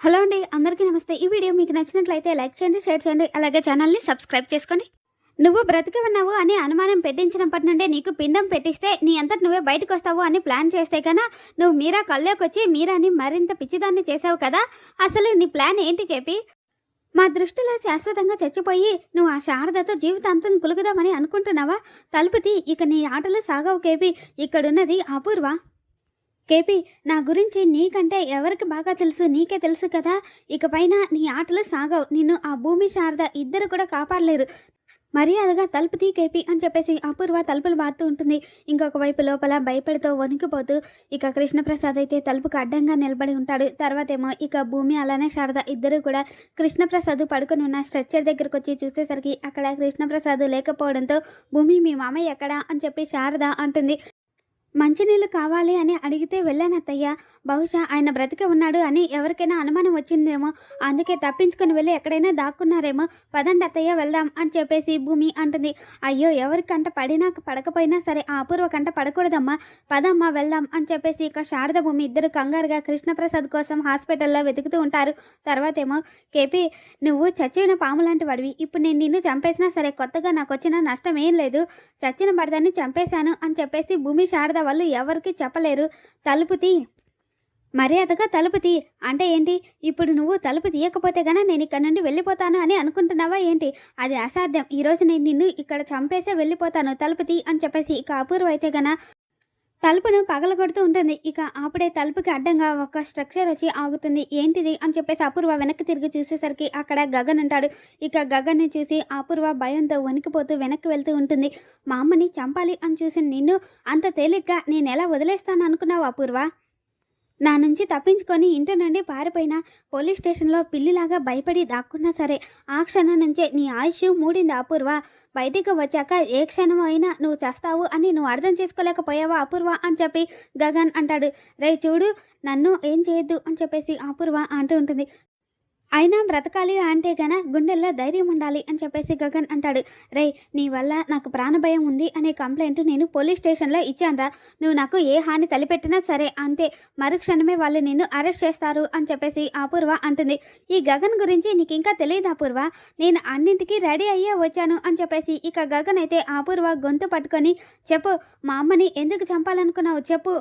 Hello అండి అందరికీ నమస్తే. ఈ వీడియో మీకు నచ్చినట్లయితే లైక్ చేయండి షేర్ చేయండి అలాగే ఛానల్ని సబ్స్క్రైబ్ చేసుకోండి నువ్వు బ్రతికి ఉన్నావు అని అనుమానం పెట్టించినప్పటి నుండి నీకు పిండం పెట్టిస్తే నీ అంతటి నువ్వే బయటకు వస్తావు అని ప్లాన్ చేస్తే కన్నా నువ్వు మీరా కల్లోకి వచ్చి మీరాని మరింత పిచ్చిదాన్ని చేసావు కదా? అసలు నీ ప్లాన్ ఏంటి కేపి? మా దృష్టిలో శాశ్వతంగా చచ్చిపోయి నువ్వు ఆ శారదతో జీవితాంతం కులుగుదామని అనుకుంటున్నావా? తలుపుతి ఇక నీ ఆటలు సాగవు కేపి. ఇక్కడున్నది అపూర్వ. కేపీ నా గురించి నీకంటే ఎవరికి బాగా తెలుసు నీకే తెలుసు కదా? ఇకపైన నీ ఆటలు సాగవు. నిన్ను ఆ భూమి శారద ఇద్దరు కూడా కాపాడలేరు. మర్యాదగా తలుపు తీ కేపీ అని చెప్పేసి అపూర్వ తలుపులు బాతూ ఉంటుంది. ఇంకొక వైపు లోపల భయపడుతూ వణికిపోతూ ఇక కృష్ణప్రసాద్ అయితే తలుపుకు అడ్డంగా నిలబడి ఉంటాడు. తర్వాత ఏమో ఇక భూమి అలానే శారద ఇద్దరు కూడా కృష్ణప్రసాద్ పడుకుని ఉన్న స్ట్రెచ్చర్ దగ్గరకు వచ్చి చూసేసరికి అక్కడ కృష్ణప్రసాద్ లేకపోవడంతో భూమి మీ మామయ్య ఎక్కడా? అని చెప్పి శారద అంటుంది. మంచినీళ్ళు కావాలి అని అడిగితే వెళ్ళాను అత్తయ్య. బహుశా ఆయన బ్రతికే ఉన్నాడు అని ఎవరికైనా అనుమానం వచ్చిందేమో. అందుకే తప్పించుకొని వెళ్ళి ఎక్కడైనా దాక్కున్నారేమో. పదండి అత్తయ్య వెళ్దాం అని చెప్పేసి భూమి అంటుంది. అయ్యో ఎవరి కంట పడినా పడకపోయినా సరే ఆ అపూర్వ కంట పడకూడదమ్మా. పదమ్మా వెళ్దాం అని చెప్పేసి ఇక శారద భూమి ఇద్దరు కంగారుగా కృష్ణప్రసాద్ కోసం హాస్పిటల్లో వెతుకుతూ ఉంటారు. తర్వాత ఏమో కేపీ నువ్వు చచ్చిన పాము లాంటి వాడివి. ఇప్పుడు నేను నిన్ను చంపేసినా సరే కొత్తగా నాకు వచ్చిన నష్టం ఏం లేదు. చచ్చిన పడదాన్ని చంపేశాను అని చెప్పేసి భూమి శారద వాళ్ళు ఎవరికి చెప్పలేరు. తలుపు తీ. మర్యాదగా తలుపు తీ. అంటే ఏంటి? ఇప్పుడు నువ్వు తలుపు తీయకపోతే గన నేను ఇక్కడ నుండి వెళ్ళిపోతాను అని అనుకుంటున్నావా ఏంటి? అది అసాధ్యం. ఈరోజు నేను నిన్ను ఇక్కడ చంపేసే వెళ్ళిపోతాను. తలుపు తీ అని చెప్పేసి ఇక అపూర్వ అయితే గన తలుపును పగలగొడుతూ ఉంటుంది. ఇక అప్పుడే తలుపుకి అడ్డంగా ఒక స్ట్రక్చర్ వచ్చి ఆగుతుంది. ఏంటిది? అని చెప్పేసి అపూర్వ వెనక్కి తిరిగి చూసేసరికి అక్కడ గగన్ ఉంటాడు. ఇక గగన్ని చూసి అపూర్వ భయంతో వణికిపోతూ వెనక్కి వెళ్తూ ఉంటుంది. మా అమ్మని చంపాలి అని చూసి నిన్ను అంత తేలిగ్గా నేను ఎలా వదిలేస్తాను అనుకున్నావు అపూర్వ? నా నుంచి తప్పించుకొని ఇంటి నుండి పారిపోయిన పోలీస్ స్టేషన్లో పిల్లిలాగా భయపడి దాక్కున్నా సరే ఆ క్షణం నుంచే నీ ఆయుష్ మూడింది అపూర్వ. బయటికి వచ్చాక ఏ క్షణం అయినా నువ్వు చేస్తావు అని నువ్వు అర్థం చేసుకోలేకపోయావా అపూర్వ అని చెప్పి గగన్ అంటాడు. రే చూడు నన్ను ఏం చేయొద్దు అని చెప్పేసి అపూర్వ అంటూ ఉంటుంది. అయినా బ్రతకాలి అంటే గన గుండెల్లో ధైర్యం ఉండాలి అని చెప్పేసి గగన్ అంటాడు. రే నీ వల్ల నాకు ప్రాణభయం ఉంది అనే కంప్లైంట్ నేను పోలీస్ స్టేషన్లో ఇచ్చానురా. నువ్వు నాకు ఏ హాని తలిపెట్టినా సరే అంతే. మరుక్షణమే వాళ్ళు నిన్ను అరెస్ట్ చేస్తారు అని చెప్పేసి అపూర్వ అంటుంది. ఈ గగన్ గురించి నీకు ఇంకా తెలియదు అపూర్వ. నేను అన్నింటికీ రెడీ అయ్యే వచ్చాను అని చెప్పేసి ఇక గగన్ అయితే అపూర్వ గొంతు పట్టుకొని చెప్పు మా అమ్మని ఎందుకు చంపాలనుకున్నావు? చెప్పు.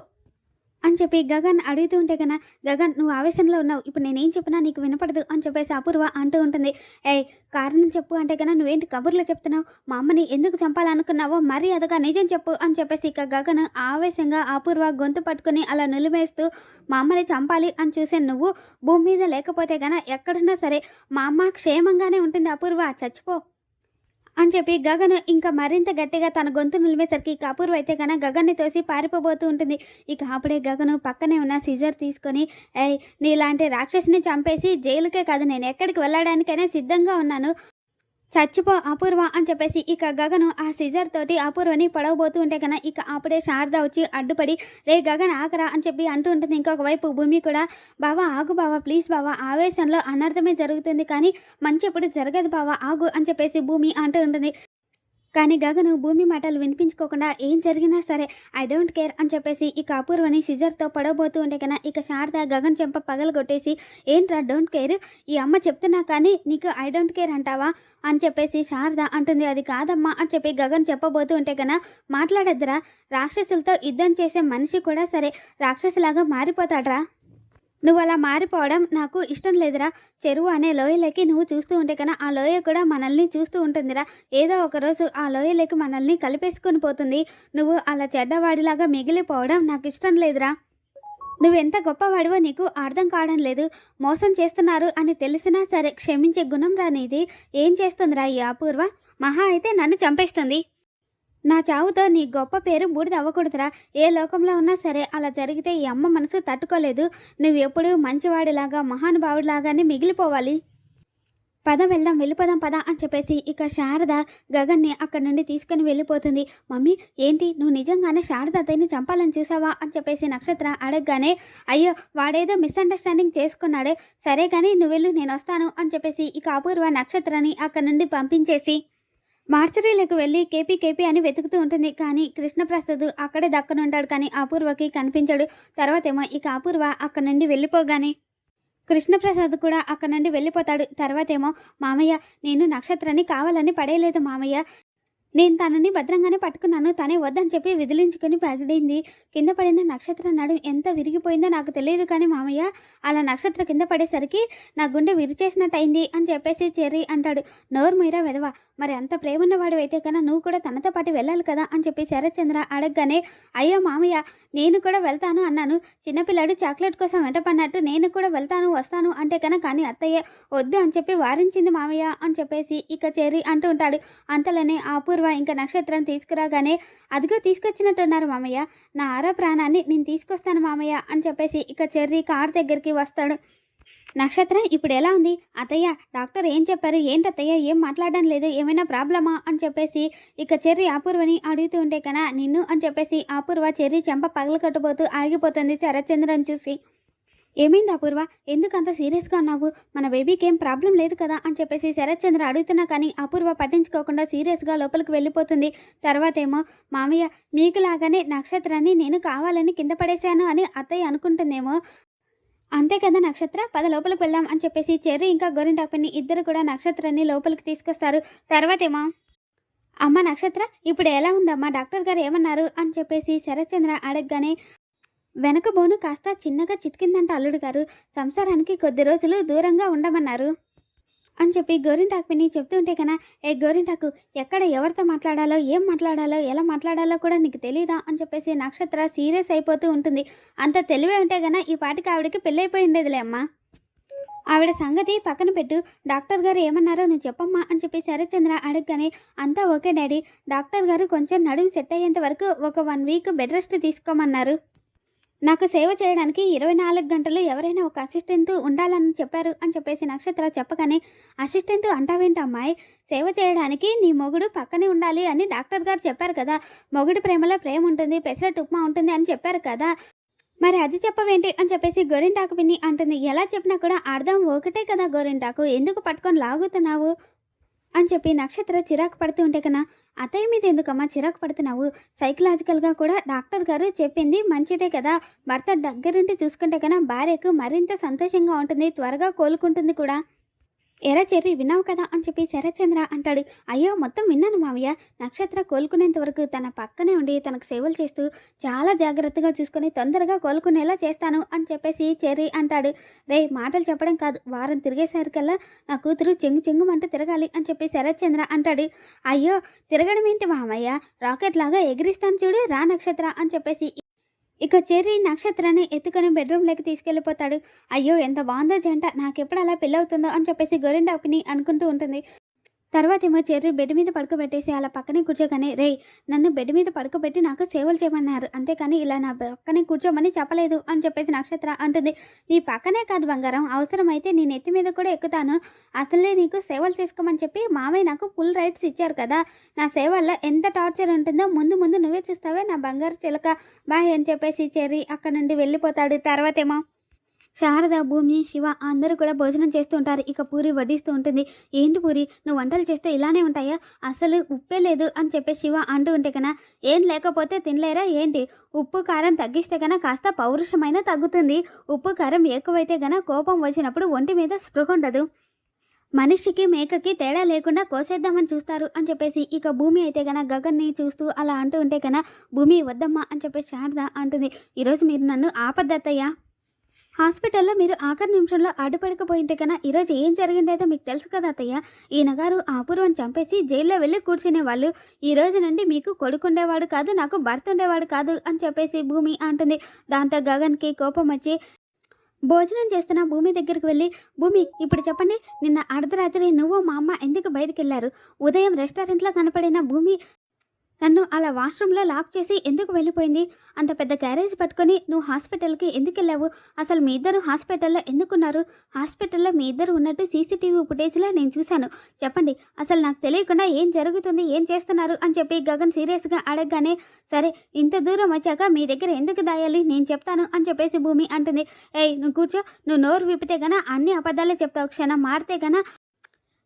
అని చెప్పి గగన్ అడుగుతూ ఉంటే కన్నా గగన్ నువ్వు ఆవేశంలో ఉన్నావు. ఇప్పుడు నేనేం చెప్పినా నీకు వినపడదు అని చెప్పేసి అపూర్వ అంటూ ఉంటుంది. ఏ కారణం చెప్పు అంటే కన్నా నువ్వేంటి కబుర్లో చెప్తున్నావు? మా అమ్మని ఎందుకు చంపాలనుకున్నావో మరీ అదగా నిజం చెప్పు అని చెప్పేసి ఇక గగన్ ఆవేశంగా అపూర్వ గొంతు పట్టుకుని అలా నిలిమేస్తూ మా అమ్మని చంపాలి అని చూసే నువ్వు భూమి మీద లేకపోతే గన ఎక్కడున్నా సరే మా అమ్మ క్షేమంగానే ఉంటుంది అపూర్వ. చచ్చిపో. అని చెప్పి గగన్ ఇంకా మరింత గట్టిగా తన గొంతు నిలిమేసరికి ఇక అపూర్వ అయితే కన గగన్ని తోసి పారిపోబోతూ ఉంటుంది. ఇక అప్పుడే గగను పక్కనే ఉన్న సిజర్ తీసుకొని ఏయ్ నీలాంటి రాక్షసిని చంపేసి జైలుకే కాదు నేను ఎక్కడికి వెళ్ళడానికైనా సిద్ధంగా ఉన్నాను. చచ్చిపో అపూర్వ అని చెప్పేసి ఇక గగను ఆ సిజర్ తోటి అపూర్వని పడవబోతూ ఉంటే కన్నా ఇక అప్పుడే శారద వచ్చి అడ్డుపడి రే గగన్ ఆకరా అని చెప్పి అంటూ ఉంటుంది. ఇంకొక వైపు భూమి కూడా బావా ఆగు బావా ప్లీజ్ బావా ఆవేశంలో అనర్థమే జరుగుతుంది కానీ మంచి ఎప్పుడు జరగదు బావా ఆగు అని చెప్పేసి భూమి అంటూ ఉంటుంది. కానీ గగను భూమి మాటలు వినిపించుకోకుండా ఏం జరిగినా సరే ఐ డోంట్ కేర్ అని చెప్పేసి ఇక అపూర్వని సిజర్తో పడవబోతూ ఉంటే కన్నా ఇక శారద గగన్ చెంప పగలు కొట్టేసి ఏంట్రా డోంట్ కేర్? ఈ అమ్మ చెప్తున్నా కానీ నీకు ఐ డోంట్ కేర్ అంటావా? అని చెప్పేసి శారద అంటుంది అది కాదమ్మా అని చెప్పి గగన్ చెప్పబోతూ ఉంటే కన్నా మాట్లాడద్దురా రాక్షసులతో యుద్ధం చేసే మనిషి కూడా సరే రాక్షసులాగా మారిపోతాడ్రా. నువ్వు అలా మారిపోవడం నాకు ఇష్టం లేదురా. చెరువు అనే లోయలోకి నువ్వు చూస్తూ ఉంటే కన్నా ఆ లోయ కూడా మనల్ని చూస్తూ ఉంటుందిరా. ఏదో ఒక రోజు ఆ లోయలోకి మనల్ని కలిపేసుకొని పోతుంది. నువ్వు అలా చెడ్డవాడిలాగా మిగిలిపోవడం నాకు ఇష్టం లేదురా. నువ్వెంత గొప్పవాడివో నీకు అర్థం కావడం లేదు. మోసం చేస్తున్నారు అని తెలిసినా సరే క్షమించే గుణం రానిది ఏం చేస్తుందిరా ఈ అపూర్వ? మహా అయితే నన్ను చంపేస్తుంది. నా చావుతో నీ గొప్ప పేరు బూడిద అవ్వకూడదురా ఏ లోకంలో ఉన్నా సరే అలా జరిగితే ఈ అమ్మ మనసు తట్టుకోలేదు. నువ్వు ఎప్పుడూ మంచివాడిలాగా మహానుభావుడిలాగానే మిగిలిపోవాలి. పద వెళ్దాం వెళ్ళిపోదాం పద అని చెప్పేసి ఇక శారద గగన్ని అక్కడి నుండి తీసుకుని వెళ్ళిపోతుంది. మమ్మీ ఏంటి? నువ్వు నిజంగానే శారద అతన్ని చంపాలని చూసావా అని చెప్పేసి నక్షత్ర అడగగానే అయ్యో వాడేదో మిస్అండర్స్టాండింగ్ చేసుకున్నాడే. సరే కానీ నువ్వు వెళ్ళు నేను వస్తాను అని చెప్పేసి ఇక అపూర్వ నక్షత్రాన్ని అక్కడి నుండి పంపించేసి మార్చరీలకు వెళ్ళి కేపీ కేపీ అని వెతుకుతూ ఉంటుంది. కానీ కృష్ణప్రసాద్ అక్కడే దక్కనుంటాడు కానీ అపూర్వకి కనిపించాడు. తర్వాత ఏమో ఇక అపూర్వ అక్కడి నుండి వెళ్ళిపోగానే కృష్ణప్రసాద్ కూడా అక్కడ నుండి వెళ్ళిపోతాడు. తర్వాతేమో మామయ్య నేను నక్షత్రాన్ని కావాలని పడేయలేదు మామయ్య. నేను తనని భద్రంగానే పట్టుకున్నాను. తనే వద్దని చెప్పి విదిలించుకుని పగిడింది కింద పడిన నక్షత్ర నడు ఎంత విరిగిపోయిందో నాకు తెలియదు కానీ మామయ్య అలా నక్షత్ర కింద పడేసరికి నా గుండె విరిచేసినట్టు అయింది అని చెప్పేసి చెర్రీ అంటాడు. నోరు మీరా వెదవ మరి అంత ప్రేమన్నవాడు అయితే కన్నా నువ్వు కూడా తనతో పాటు వెళ్ళాలి కదా అని చెప్పి శరత్చంద్ర అడగగానే అయ్యో మామయ్య నేను కూడా వెళ్తాను అన్నాను. చిన్నపిల్లాడు చాక్లెట్ కోసం వెంటపడినట్టు నేను కూడా వెళ్తాను వస్తాను అంటే కన్నా కానీ అత్తయ్య వద్దు అని చెప్పి వారించింది మామయ్య అని చెప్పేసి ఇక చెర్రీ అంటూ ఉంటాడు. అంతలోనే అపూర్వ ఇంకా నక్షత్రం తీసుకురాగానే అదిగో తీసుకొచ్చినట్టున్నారు మామయ్య. నా ఆరో ప్రాణాన్ని నేను తీసుకొస్తాను మామయ్య అని చెప్పేసి ఇక చెర్రీ కార్ దగ్గరికి వస్తాడు. నక్షత్రం ఇప్పుడు ఎలా ఉంది? అత్తయ్య డాక్టర్ ఏం చెప్పారు? ఏంటి అతయ్య ఏం మాట్లాడడం లేదు? ఏమైనా ప్రాబ్లమా? అని చెప్పేసి ఇక చెర్రి అపూర్వని అడుగుతూ ఉంటే కన్నా నిన్ను అని చెప్పేసి అపూర్వ చెర్రి చెంప పగలకట్టుపోతూ ఆగిపోతుంది శరత్చంద్రని చూసి. ఏమైంది అపూర్వ? ఎందుకు అంత సీరియస్గా ఉన్నావు? మన బేబీకి ఏం ప్రాబ్లం లేదు కదా? అని చెప్పేసి శరత్చంద్ర అడుగుతున్నా కానీ అపూర్వ పట్టించుకోకుండా సీరియస్గా లోపలికి వెళ్ళిపోతుంది. తర్వాత ఏమో మామయ్య మీకు లాగానే నక్షత్రాన్ని నేను కావాలని కింద పడేశాను అని అత్తయ్య అనుకుంటుందేమో. అంతే కదా నక్షత్ర పద లోపలికి వెళ్దాం అని చెప్పేసి చెర్రి ఇంకా గోరింటాపని ఇద్దరు కూడా నక్షత్రాన్ని లోపలికి తీసుకొస్తారు. తర్వాతేమో అమ్మ నక్షత్ర ఇప్పుడు ఎలా ఉందమ్మా? డాక్టర్ గారు ఏమన్నారు? అని చెప్పేసి శరత్చంద్ర అడగగానే వెనక బోను కాస్త చిన్నగా చితికిందంట అల్లుడు గారు. సంసారానికి కొద్ది రోజులు దూరంగా ఉండమన్నారు. అని చెప్పి గోరింటాకు పిన్ని చెప్తుంటే కన్నా ఏ గోరింటాకు ఎక్కడ ఎవరితో మాట్లాడాలో ఏం మాట్లాడాలో ఎలా మాట్లాడాలో కూడా నీకు తెలియదా అని చెప్పేసి నక్షత్ర సీరియస్ అయిపోతూ ఉంటుంది. అంత తెలివే ఉంటే గన ఈ పాటికి ఆవిడకి పెళ్ళైపోయి ఉండేదిలే అమ్మా. ఆవిడ సంగతి పక్కన పెట్టు. డాక్టర్ గారు ఏమన్నారో నువ్వు చెప్పమ్మా అని చెప్పి శరత్చంద్ర అడగగానే అంతా ఓకే డాడీ. డాక్టర్ గారు కొంచెం నడుము సెట్ అయ్యేంత వరకు ఒక వన్ వీక్ బెడ్ రెస్ట్ తీసుకోమన్నారు. నాకు సేవ చేయడానికి ఇరవై నాలుగు గంటలు ఎవరైనా ఒక అసిస్టెంట్ ఉండాలని చెప్పారు అని చెప్పేసి నక్షత్ర చెప్పగానే అసిస్టెంట్ అంటావేంటి అమ్మాయి? సేవ చేయడానికి నీ మొగుడు పక్కనే ఉండాలి అని డాక్టర్ గారు చెప్పారు కదా. మొగుడు ప్రేమలో ప్రేమ ఉంటుంది పెసరట్ ఉప్మా ఉంటుంది అని చెప్పారు కదా. మరి అది చెప్పవేంటి అని చెప్పేసి గోరింటాకు పిన్ని అంటుంది. ఎలా చెప్పినా కూడా అర్థం ఒకటే కదా గోరింటాకు. ఎందుకు పట్టుకొని లాగుతున్నావు? అని చెప్పి నక్షత్ర చిరాకు పడుతూ ఉంటే కన్నా అతయ్య మీద ఎందుకమ్మా చిరాకు పడుతున్నావు? సైకలాజికల్గా కూడా డాక్టర్ గారు చెప్పింది మంచిదే కదా. భర్త దగ్గరుండి చూసుకుంటే కన్నా భార్యకు మరింత సంతోషంగా ఉంటుంది త్వరగా కోలుకుంటుంది కూడా. ఎరా చెర్రి విన్నావు కదా అని చెప్పి శరచంద్ర అంటాడు. అయ్యో మొత్తం విన్నాను మామయ్య నక్షత్ర కోలుకునేంత వరకు తన పక్కనే ఉండి తనకు సేవలు చేస్తూ చాలా జాగ్రత్తగా చూసుకొని తొందరగా కోలుకునేలా చేస్తాను అని చెప్పేసి చెర్రి అంటాడు. రే మాటలు చెప్పడం కాదు. వారం తిరిగేసరికల్లా నా కూతురు చెంగు చెంగుమంటూ తిరగాలి అని చెప్పి శరత్చంద్ర అంటాడు. అయ్యో తిరగడం ఏంటి మామయ్య రాకెట్ లాగా ఎగిరిస్తాను చూడు రా నక్షత్ర అని చెప్పేసి ఇక చెర్రీ నక్షత్రాన్ని ఎత్తుకొని బెడ్రూమ్లోకి తీసుకెళ్ళిపోతాడు. అయ్యో ఎంత బాగుందో జంట. నాకెప్పుడు అలా పెళ్ళవుతుందో అని చెప్పేసి గోరిండాపిని అనుకుంటూ ఉంటుంది. తర్వాత ఏమో చెర్రీ బెడ్ మీద పడుకోబెట్టేసి అలా పక్కనే కూర్చోగానే రే నన్ను బెడ్ మీద పడుకోబెట్టి నాకు సేవలు చేయమన్నారు. అంతేకాని ఇలా నా పక్కనే కూర్చోమని చెప్పలేదు అని చెప్పేసి నక్షత్ర అంటుంది. ఈ పక్కనే కాదు బంగారం. అవసరమైతే నేను ఎత్తి మీద కూడా ఎక్కుతాను. అసలే నీకు సేవలు చేసుకోమని చెప్పి మామయ్య నాకు ఫుల్ రైట్స్ ఇచ్చారు కదా. నా సేవల్లో ఎంత టార్చర్ ఉంటుందో ముందు ముందు నువ్వే చూస్తావే నా బంగారు చిలక. బాయ్ అని చెప్పేసి చెర్రీ అక్కడ నుండి వెళ్ళిపోతాడు. తర్వాతేమో శారద భూమి శివ అందరూ కూడా భోజనం చేస్తూ ఉంటారు. ఇక పూరి వడ్డిస్తూ ఉంటుంది. ఏంటి పూరి? నువ్వు వంటలు చేస్తే ఇలానే ఉంటాయా? అసలు ఉప్పే లేదు అని చెప్పి శివ అంటూ ఉంటే కన్నా ఏం లేకపోతే తినలేరా ఏంటి? ఉప్పు కారం తగ్గిస్తే కన్నా కాస్త పౌరుషమైన తగ్గుతుంది. ఉప్పు కారం ఎక్కువైతే గన కోపం వచ్చినప్పుడు ఒంటి మీద స్పృహ ఉండదు. మనిషికి మేకకి తేడా లేకుండా కోసేద్దామని చూస్తారు అని చెప్పేసి ఇక భూమి అయితే గన గగన్ని చూస్తూ అలా అంటూ ఉంటే కన్నా భూమి వద్దమ్మా అని చెప్పేసి శారద అంటుంది. ఈరోజు మీరు నన్ను ఆపద్దత్తయ్యా? హాస్పిటల్లో మీరు ఆఖరి నిమిషంలో అడ్డుపడకపోయింటే కన్నా ఈరోజు ఏం జరిగిండేదో మీకు తెలుసు కదా అత్తయ్య? ఈయన గారు అపూర్వం చంపేసి జైల్లో వెళ్ళి కూర్చునే వాళ్ళు ఈ రోజు నుండి మీకు కొడుకు ఉండేవాడు కాదు నాకు భర్త ఉండేవాడు కాదు అని చెప్పేసి భూమి అంటుంది. దాంతో గగన్కి కోపం వచ్చి భోజనం చేస్తున్న భూమి దగ్గరికి వెళ్ళి. భూమి ఇప్పుడు చెప్పండి నిన్న అర్ధరాత్రి నువ్వు మా అమ్మ ఎందుకు బయటికి వెళ్ళారు ఉదయం రెస్టారెంట్లో కనపడిన భూమి నన్ను అలా వాష్రూమ్లో లాక్ చేసి ఎందుకు వెళ్ళిపోయింది? అంత పెద్ద గ్యారేజ్ పట్టుకొని నువ్వు హాస్పిటల్కి ఎందుకు వెళ్ళావు? అసలు మీ ఇద్దరు హాస్పిటల్లో ఎందుకున్నారు? హాస్పిటల్లో మీ ఇద్దరు ఉన్నట్టు సీసీటీవీ ఫుటేజ్లో నేను చూశాను. చెప్పండి అసలు నాకు తెలియకుండా ఏం జరుగుతుంది ఏం చేస్తున్నారు అని చెప్పి గగన్ సీరియస్గా అడగగానే సరే ఇంత దూరం వచ్చాక మీ దగ్గర ఎందుకు దాయాలి? నేను చెప్తాను అని చెప్పేసి భూమి అంటుంది. ఏయ్ నువ్వు కూర్చో నువ్వు నోరు విప్పితే గన అన్ని అబద్ధాలే చెప్తావు. క్షణం మారితే గన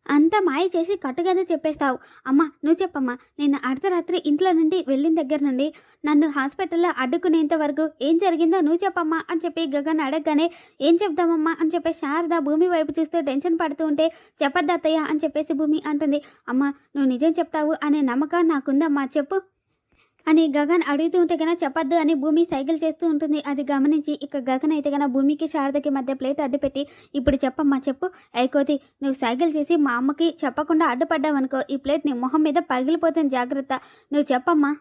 అంతా మాయ చేసి కట్టుగద చెప్పేస్తావు. అమ్మా నువ్వు చెప్పమ్మా నేను అర్ధరాత్రి ఇంట్లో నుండి వెళ్ళిన దగ్గర నుండి నన్ను హాస్పిటల్లో అడ్డుకునేంత వరకు ఏం జరిగిందో నువ్వు చెప్పమ్మా అని చెప్పి గగన్ అడగగానే ఏం చెప్దామమ్మా? అని చెప్పి శారద భూమి వైపు చూస్తూ టెన్షన్ పడుతూ ఉంటే చెప్పొద్దు అత్తయ్య అని చెప్పేసి భూమి అంటుంది. అమ్మా నువ్వు నిజం చెప్తావు అనే నమ్మకం నాకుందమ్మా చెప్పు. అని గగన్ అడుగుతూ ఉంటే కన్నా చెప్పొద్దు అని భూమి సైకిల్ చేస్తూ ఉంటుంది. అది గమనించి ఇక గగన్ అయితే కన్నా భూమికి శారదకి మధ్య ప్లేట్ అడ్డుపెట్టి ఇప్పుడు చెప్పమ్మా చెప్పు. అయిపోతే నువ్వు సైకిల్ చేసి మా అమ్మకి చెప్పకుండా అడ్డుపడ్డావనుకో ఈ ప్లేట్ నీ మొహం మీద పగిలిపోతుంది జాగ్రత్త. నువ్వు చెప్పమ్మా.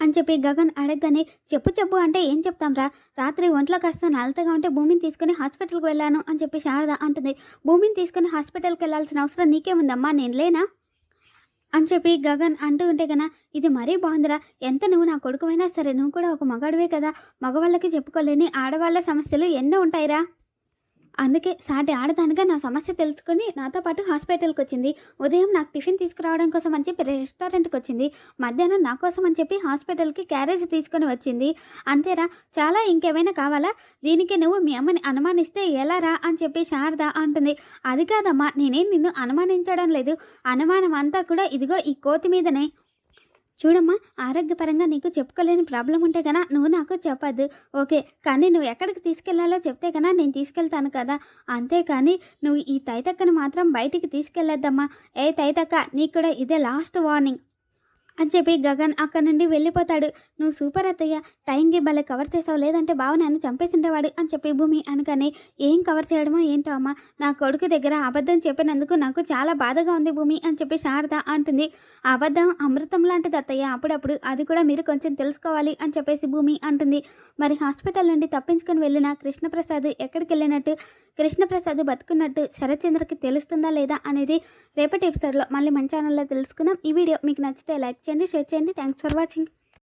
అని చెప్పి గగన్ అడగగానే చెప్పు చెప్పు అంటే ఏం చెప్తాంరా రాత్రి ఒంట్లో కాస్త నలతగా ఉంటే భూమిని తీసుకుని హాస్పిటల్కి వెళ్ళాను అని చెప్పి శారద అంటుంది. భూమిని తీసుకుని హాస్పిటల్కి వెళ్ళాల్సిన అవసరం నీకేముందమ్మా నేను లేనా? అని చెప్పి గగన్ అంటూ ఉంటే కన్నా ఇది మరీ బాగుందిరా. ఎంత నువ్వు నా కొడుకువైనా సరే నువ్వు కూడా ఒక మగాడివే కదా. మగవాళ్ళకి చెప్పుకోలేని ఆడవాళ్ళ సమస్యలు ఎన్నో ఉంటాయిరా. అందుకే సాటి ఆడదానిగా నా సమస్య తెలుసుకుని నాతో పాటు హాస్పిటల్కి వచ్చింది. ఉదయం నాకు టిఫిన్ తీసుకురావడం కోసం అని చెప్పి రెస్టారెంట్కి వచ్చింది. మధ్యాహ్నం నా కోసం అని చెప్పి హాస్పిటల్కి క్యారేజ్ తీసుకొని వచ్చింది. అంతేరా చాలా ఇంకేమైనా కావాలా? దీనికి నువ్వు మీ అమ్మని అనుమానిస్తే ఎలా రా అని చెప్పి శారద అంటుంది. అది కాదమ్మా నేనేం నిన్ను అనుమానించడం లేదు. అనుమానం అంతా కూడా ఇదిగో ఈ కోతి మీదనే. చూడమ్మా ఆరోగ్యపరంగా నీకు చెప్పుకోలేని ప్రాబ్లం ఉంటే కదా నువ్వు నాకు చెప్పద్దు ఓకే కానీ నువ్వు ఎక్కడికి తీసుకెళ్ళాలో చెప్తే కన్నా నేను తీసుకెళ్తాను కదా. అంతేకాని నువ్వు ఈ తైతక్కను మాత్రం బయటికి తీసుకెళ్ళొద్దమ్మా. ఏ తైతక్క నీకు కూడా ఇదే లాస్ట్ వార్నింగ్. అని చెప్పి గగన్ అక్కడి నుండి వెళ్ళిపోతాడు. నువ్వు సూపర్ అత్తయ్య టైంకి భలే కవర్ చేసావు. లేదంటే బావ నన్ను చంపేసిండేవాడు అని చెప్పి భూమి అనగానే ఏం కవర్ చేయడమో ఏంటో అమ్మ నా కొడుకు దగ్గర అబద్ధం చెప్పినందుకు నాకు చాలా బాధగా ఉంది భూమి అని చెప్పి శారద అంటుంది. అబద్ధం అమృతం లాంటిది అత్తయ్య అప్పుడప్పుడు అది కూడా మీరు కొంచెం తెలుసుకోవాలి అని చెప్పేసి భూమి అంటుంది. మరి హాస్పిటల్ నుండి తప్పించుకొని వెళ్ళిన కృష్ణప్రసాద్ ఎక్కడికి వెళ్ళినట్టు? కృష్ణప్రసాద్ బతుకున్నట్టు శరత్చంద్రకి తెలుస్తుందా లేదా అనేది రేపటి ఎపిసోడ్లో మళ్ళీ మన ఛానల్లో తెలుసుకుందాం. ఈ వీడియో మీకు నచ్చితే లైక్ లైక్ చేయండి షేర్ చేయండి. Thanks for watching